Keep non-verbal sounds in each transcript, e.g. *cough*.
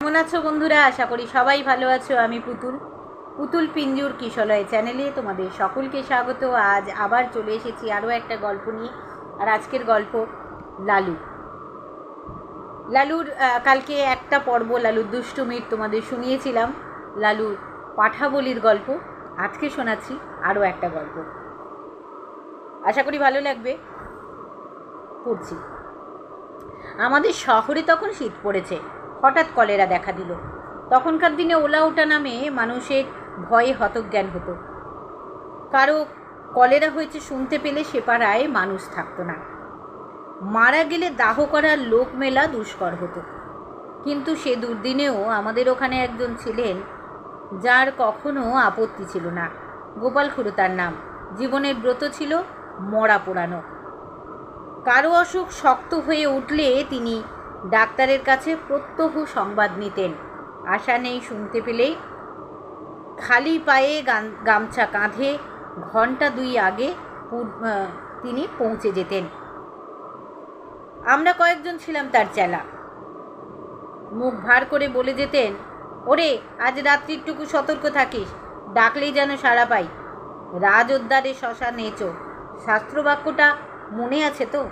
কেমন আছো বন্ধুরা? আশা করি সবাই ভালো আছো। আমি পুতুল। পুতুল পিঞ্জুর কিশলয় চ্যানেলে তোমাদের সকলকে স্বাগত। আজ আবার চলে এসেছি আরও একটা গল্প নিয়ে। আর আজকের গল্প লালু। লালুর কালকে একটা পর্ব লালুর দুষ্টুমির তোমাদের শুনিয়েছিলাম। লালুর পাঠাবলির গল্প। আজকে শোনাচ্ছি আরও একটা গল্প। আশা করি ভালো লাগবে। পড়ছি। আমাদের শহরে তখন শীত পড়েছে। হঠাৎ কলেরা দেখা দিল। তখনকার দিনে ওলা ওঠা নামে মানুষের ভয়ে হতজ্ঞান হতো। কারও কলেরা হয়েছে শুনতে পেলে সে পাড়ায় মানুষ থাকতো না। মারা গেলে দাহ করার লোক মেলা দুষ্কর হতো। কিন্তু সে দুর্দিনেও আমাদের ওখানে একজন ছিলেন যার কখনো আপত্তি ছিল না। গোপাল খুড়ো তার নাম। জীবনের ব্রত ছিল মরা পোড়ানো। কারও অসুখ শক্ত হয়ে উঠলে তিনি ডাক্তারের কাছে প্রত্যহ সংবাদ নিতেন। আশা নেই শুনতে পেলেই। খালি পায়ে গামছা কাঁধে ঘণ্টা দুই আগে তিনি পৌঁছে যেতেন। আমরা কয়েকজন ছিলাম তার চেলা। মুখ ভার করে বলে যেতেন, ওরে, আজ রাত্রিটুকু সতর্ক থাকিস, ডাকলেই যেন সাড়া পাই। রাজোদ্দারে শশা নেচো, শাস্ত্রবাক্যটা মনে আছে তো?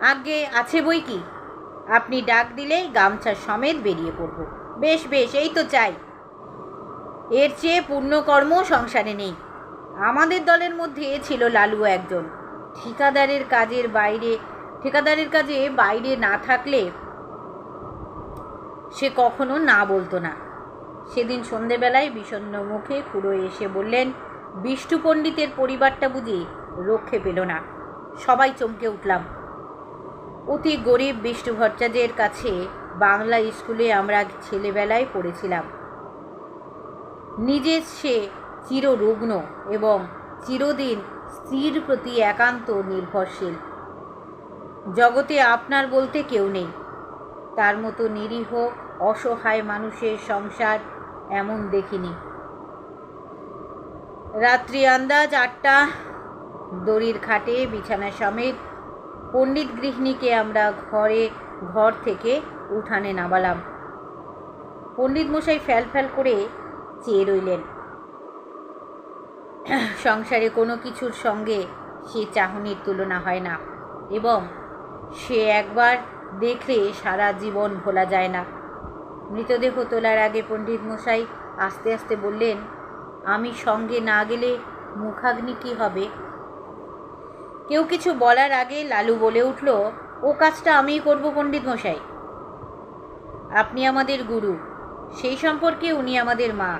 আগে আছে বই কি? আপনি ডাক দিলেই গামছা সমেত বেরিয়ে পড়ব। বেশ বেশ, এই তো চাই। এর চেয়ে পুণ্যকর্ম সংসারে নেই। আমাদের দলের মধ্যে ছিল লালু একজন। ঠিকাদারের কাজের বাইরে, ঠিকাদারের কাজে বাইরে না থাকলে সে কখনো না বলতো না। সেদিন সন্ধেবেলায় বিষণ্ণ মুখে খুঁড়ো এসে বললেন, বিষ্ণু পণ্ডিতের পরিবারটা বুঝি রক্ষে পেল না। সবাই চমকে উঠলাম। অতি গরিব বিষ্ণু ভট্টাচার্যের কাছে বাংলা স্কুলে আমরা ছেলেবেলায় পড়েছিলাম। নিজে সে চিররুগ্ন এবং চিরদিন স্ত্রীর প্রতি একান্ত নির্ভরশীল। জগতে আপনার বলতে কেউ নেই। তার মতো নিরীহ, অসহায় মানুষের সংসার এমন দেখিনি। রাত্রি আন্দাজ আটটা, দড়ির খাটে, বিছানা সমেত পণ্ডিত গৃহিণীকে আমরা ঘরে, ঘর থেকে উঠানে নামালাম। পণ্ডিত মশাই ফ্যাল ফ্যাল করে চেয়ে রইলেন। সংসারে কোনো কিছুর সঙ্গে সে চাহনির তুলনা হয় না এবং সে একবার দেখলে সারা জীবন ভোলা যায় না। মৃতদেহ তোলার আগে পণ্ডিত মশাই আস্তে আস্তে বললেন, আমি সঙ্গে না গেলে মুখাগ্নি কী হবে? কেউ কিছু বলার আগে লালু বলে উঠল, ও কাজটা আমিই করব, পণ্ডিত মশাই। আপনি আমাদের গুরু। সেই সম্পর্কে উনি আমাদের মা।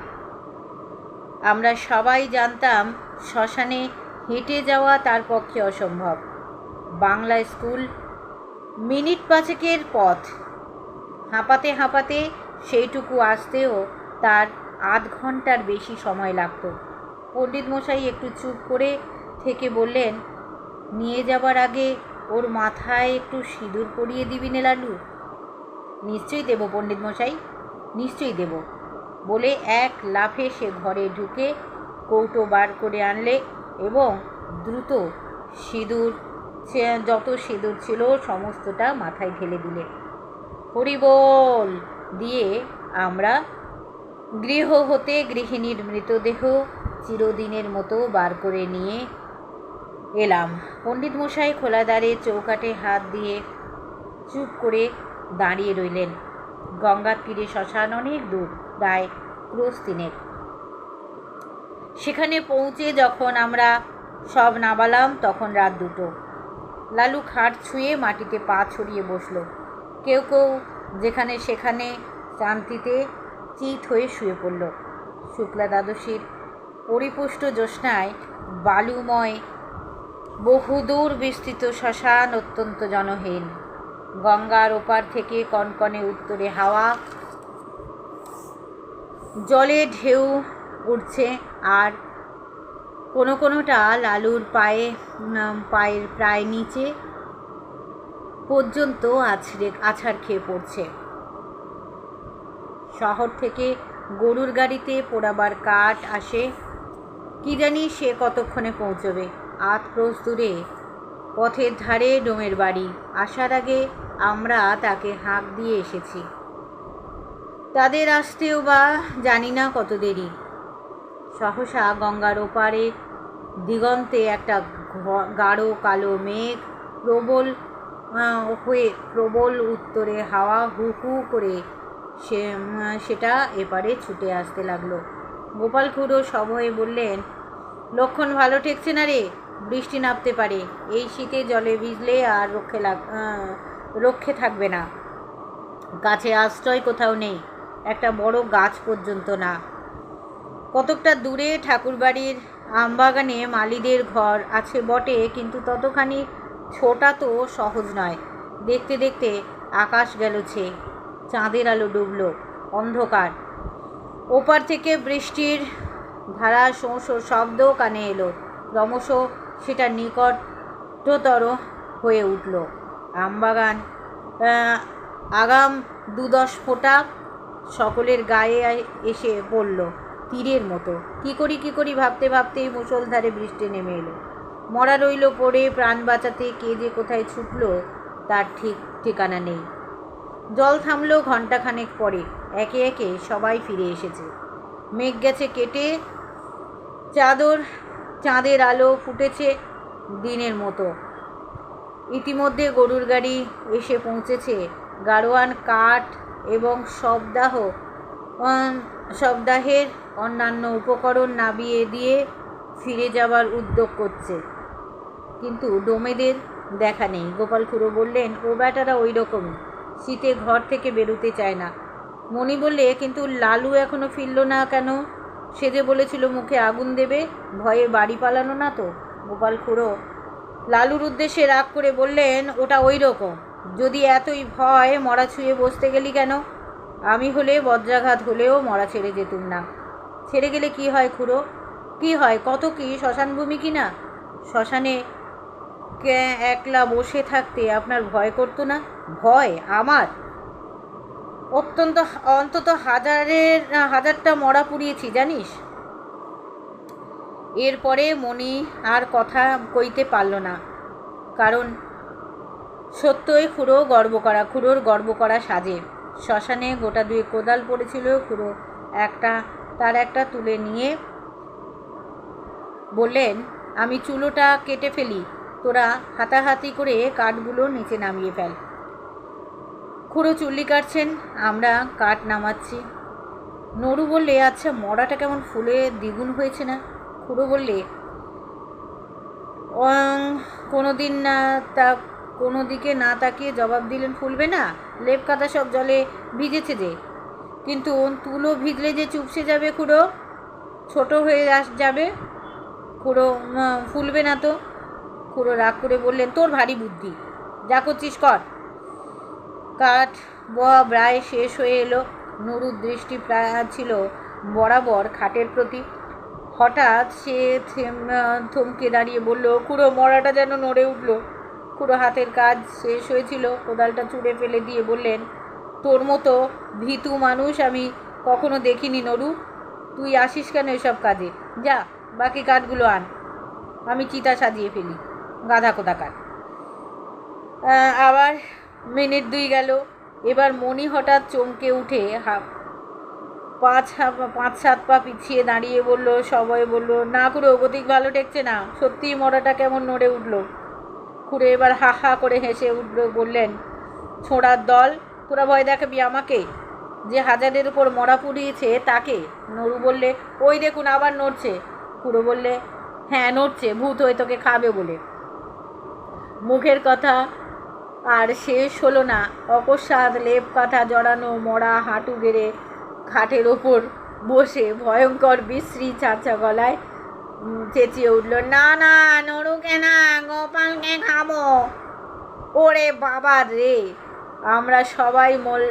আমরা সবাই জানতাম শ্মশানে হেঁটে যাওয়া তার পক্ষে অসম্ভব। বাংলা স্কুল মিনিট পাঁচেকের পথ। হাঁপাতে হাঁপাতে সেইটুকু আসতেও তার আধ ঘণ্টার বেশি সময় লাগতো। পণ্ডিত মশাই একটু চুপ করে থেকে বললেন নিয়ে যাবার আগে ওর মাথায় একটু সিঁদুর পরিয়ে দিবি নে লালু। নিশ্চয়ই দেবো, পণ্ডিত মশাই, নিশ্চয়ই দেব। বলে এক লাফে সে ঘরে ঢুকে কৌটো বার করে আনলে এবং দ্রুত সিঁদুর যত সিঁদুর ছিল সমস্তটা মাথায় ঢেলে দিলে। হরিবোল দিয়ে আমরা গৃহ হতে গৃহিণীর মৃতদেহ চিরদিনের মতো বার করে নিয়ে এলাম। পণ্ডিত মশাই খোলা দ্বারে চৌকাটে হাত দিয়ে চুপ করে দাঁড়িয়ে রইলেন। গঙ্গার তীরে শ্মশান অনেক দূর, প্রায় ক্রোশ তিনেক। সেখানে পৌঁছে যখন আমরা সব নামালাম, তখন রাত দুটো। লালু খাট ছুঁয়ে মাটিতে পা ছড়িয়ে বসল। কেউ কেউ যেখানে সেখানে শান্তিতে চিত হয়ে শুয়ে পড়ল। শুক্লা দ্বাদশীর পরিপুষ্ট জ্যোৎস্নায় বালুময় বহুদূর বিস্তৃত শ্মশান অত্যন্ত জনহীন। গঙ্গার ওপার থেকে কনকনে উত্তরে হাওয়া। জলে ঢেউ উঠছে আর কোনো কোনোটা লালুর পায়ে পায়ের প্রায় নিচে পর্যন্ত আছড়ে, আছাড় খেয়ে পড়ছে। শহর থেকে গরুর গাড়িতে পোড়াবার কাঠ আসে। কি জানি সে কতক্ষণে পৌঁছবে। আধ ক্রোশ দূরে, পথের ধারে ডোমের বাড়ি। আসার আগে আমরা তাকে হাঁক দিয়ে এসেছি। তাদের আসতেও বা জানি না কত দেরি। সহসা গঙ্গার ওপারে দিগন্তে একটা গাঢ় কালো মেঘ প্রবল হয়ে প্রবল উত্তরে হাওয়া হু হু করে সে সেটা এপারে ছুটে আসতে লাগল। গোপাল খুড়ো সভয়ে বললেন, লক্ষণ ভালো ঠেকছে না রে? বৃষ্টি নামতে পারে। এই শীতে জলে ভিজলে আর রক্ষে লাগ রক্ষে থাকবে না। গাছে আশ্রয় কোথাও নেই। একটা বড় গাছ পর্যন্ত না। কতকটা দূরে ঠাকুরবাড়ির আমবাগানে মালিদের ঘর আছে বটে, কিন্তু ততখানি ছোটা তো সহজ নয়। দেখতে দেখতে আকাশ গেল ছে, চাঁদের আলো ডুবলো, অন্ধকার। ওপার থেকে বৃষ্টির ধারা শোঁ শব্দ কানে এলো। ক্রমশ সেটা নিকটতর হয়ে উঠল। আমবাগান আগাম দু দশ ফোঁটা সকলের গায়ে এসে পড়ল তীরের মতো। কি করি কি করি ভাবতে ভাবতেই মুষলধারে বৃষ্টি নেমে এলো। মরা রইল পড়ে, প্রাণ বাঁচাতে কে যে কোথায় ছুটল তার ঠিক ঠিকানা নেই। জল থামলো ঘণ্টাখানেক পরে, একে একে সবাই ফিরে এসেছে। মেঘ গেছে কেটে, চাদর চাঁদের আলো ফুটেছে দিনের মতো। ইতিমধ্যে গরুর গাড়ি এসে পৌঁছেছে। গাড়োয়ান কাঠ এবং শবদাহ শবদাহের অন্যান্য উপকরণ নাবিয়ে দিয়ে ফিরে যাবার উদ্যোগ করছে। কিন্তু ডোমেদের দেখা নেই। গোপাল খুড়ো বললেন, ও বেটারা ওই রকমই। শীতে ঘর থেকে বেরোতে চায় না। মণি বললে, কিন্তু লালু এখনও ফিরল না কেন? সে যে বলেছিল মুখে আগুন দেবে, ভয়ে বাড়ি পালানো না তো? গোপাল খুড়ো লালুর উদ্দেশ্যে রাগ করে বললেন, ওটা ওই রকম। যদি এতই ভয়, মরা ছুঁয়ে বসতে গেলি কেন? আমি হলে বজ্রাঘাত হলেও মরা ছেড়ে যেতুম না। ছেড়ে গেলে কি হয় খুড়ো? কি হয়? কত কি? শ্মশানভূমি কি না? শ্মশানে একলা বসে থাকতে আপনার ভয় করতো না? ভয় আমার? অত্যন্ত অন্তত হাজারের হাজারটা মরা পুড়িয়েছি, জানিস? এরপরে মণি আর কথা কইতে পারল না, কারণ সত্যই খুঁড়ো গর্ব করা, খুঁড়োর গর্ব করা সাজে। শ্মশানে গোটা দুই কোদাল পড়েছিল, খুঁড়ো একটা, তার একটা তুলে নিয়ে বললেন, আমি চুলোটা কেটে ফেলি, তোরা হাতাহাতি করে কাঠগুলো নিচে নামিয়ে ফেল। খুঁড়ো চুল্লি কাটছেন, আমরা কাঠ নামাচ্ছি। নড়ু বললে আচ্ছা মরাটা কেমন ফুলে দ্বিগুণ হয়েছে না? খুড়ো বললে কোনো দিন না তা কোনো দিকে না তাকিয়ে জবাব দিলেন ফুলবে না? লেপ কাটা সব জলে ভিজেছে যে। কিন্তু তুলো ভিজলে যে চুপসে যাবে খুড়ো? ছোট হয়ে আস, যাবে? খুড়ো ফুলবে না তো? খুড়ো রাগ করে বললেন, তোর ভারী বুদ্ধি। যা করছিস কর। কাঠ বয়া প্রায় শেষ হয়ে এলো। নুরুর দৃষ্টি প্রায় ছিল বরাবর খাটের প্রতি। হঠাৎ সে থেম- থমকে দাঁড়িয়ে বলল খুড়ো মরাটা যেন নড়ে উঠল। কুড়ো হাতের কাজ শেষ হয়েছিল। কোদালটা চুড়ে ফেলে দিয়ে বললেন তোর মতো ভীতু মানুষ আমি কখনো দেখিনি নরু। তুই আসিস কেন এসব কাজে? যা বাকি কাঠগুলো আন। আমি চিতা সাজিয়ে ফেলি। গাধা কোথাকার আহ, আবার মিনিট দুই গেল। এবার মণি হঠাৎ চমকে উঠে হা- পাঁচ পাঁচ সাত পা পিছিয়ে দাঁড়িয়ে বলল, সবাই বলল, না করে ওগতিক ভালো ঠেকছে না। সত্যিই মরাটা কেমন নড়ে উঠল। খুঁড়ে এবার হা হা করে হেসে উঠল, বললেন, ছোড়ার দল? তোরা ভয় দেখাবি আমাকে? যে হাজারের উপর মরা পুড়িয়েছে তাকে? নরু বললে, ওই দেখুন, আবার নড়ছে। খুড়ো বললে হ্যাঁ নড়ছে, ভূত হয়ে তোকে খাবে বলে। মুখের কথা আর শেষ হলো না। অকস্মাৎ লেপ কাঁথা জড়ানো, মরা হাঁটু গেড়ে খাটের ওপর বসে ভয়ঙ্কর বিশ্রী চাচা গলায় চেঁচিয়ে উঠল, না না, নড়ুকে না, গোপালকে খাব। ওরে বাবা রে! আমরা সবাই মল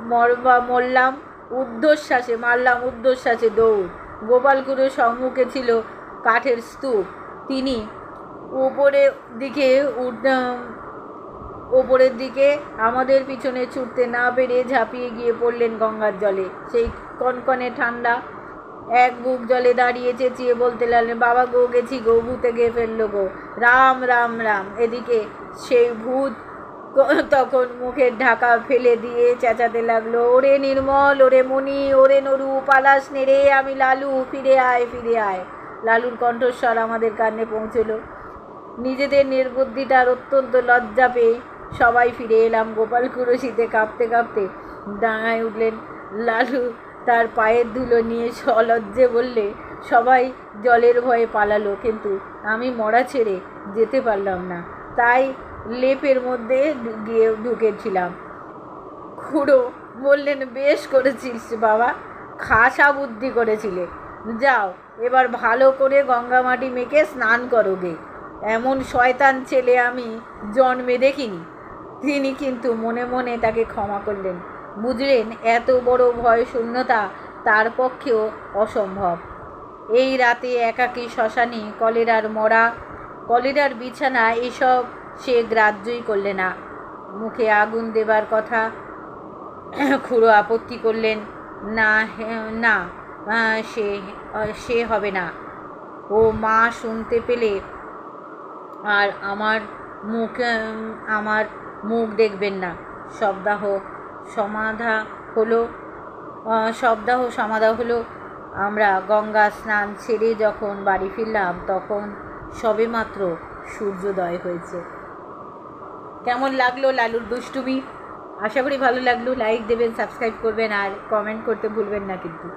মরবা, মরলাম ঊর্ধ্বশ্বাসে মারলাম ঊর্ধ্বশ্বাসে দৌড়। গোপালগুরু সম্মুখে ছিল কাঠের স্তূপ। তিনি উপরের দিকে ওপরের দিকে আমাদের পিছনে ছুটতে না পেরে ঝাঁপিয়ে গিয়ে পড়লেন গঙ্গার জলে। সেই কনকনে ঠান্ডা এক বুক জলে দাঁড়িয়ে চেঁচিয়ে বলতে লাগলেন, বাবা গো, গেছি গো, ভূতে গিয়ে ফেলল গো। রাম রাম রাম। এদিকে সেই ভূত তখন মুখের ঢাকা ফেলে দিয়ে চেঁচাতে লাগল, ওরে নির্মল, ওরে মণি ওরে নরু, পালাস নেড়ে আমি লালু, ফিরে আয় ফিরে আয়। লালুর কণ্ঠস্বর আমাদের কানে পৌঁছলো। নিজেদের নির্বুদ্ধিটার অত্যন্ত লজ্জা পেয়ে সবাই ফিরে এলাম গোপাল কুরশিতে কাঁপতে কাঁপতে। ডাঙায় উঠলেন লালু, তার পায়ের ধুলো নিয়ে সলজ্জে বললে, সবাই জলের ভয়ে পালালো, কিন্তু আমি মরা ছেড়ে যেতে পারলাম না। তাই লেপের মধ্যে গিয়ে ঢুকেছিলাম। খুড়ো বললেন, বেশ করেছিস বাবা, খাসা বুদ্ধি করেছিলে। যাও, এবার ভালো করে গঙ্গা মাটি মেখে স্নান করো গে। এমন শয়তান ছেলে আমি জন্মে দেখিনি। তিনি কিন্তু মনে মনে তাকে ক্ষমা করলেন। বুঝলেন, এত বড় ভয় শূন্যতা তার পক্ষেও অসম্ভব। এই রাতে একাকী শ্মশানে কলেরার মরা, কলেরার বিছানা এসব সে গ্রাহ্যই করলে না। মুখে আগুন দেবার কথা *coughs* খুড়ো আপত্তি করলেন, না না সে সে হবে না। ও মা শুনতে পেলে আর আমার মুখ আমার মুখ দেখবেন না। শবদাহ সমাধা হলো শবদাহ সমাধা হলো, আমরা গঙ্গা স্নান ছেড়ে যখন বাড়ি ফিরলাম, তখন সবেমাত্র সূর্যোদয় হয়েছে। কেমন লাগল লালুর দুষ্টুমি? আশা করি ভালো লাগল। লাইক দেবেন, সাবস্ক্রাইব করবেন, আর কমেন্ট করতে ভুলবেন না কিন্তু।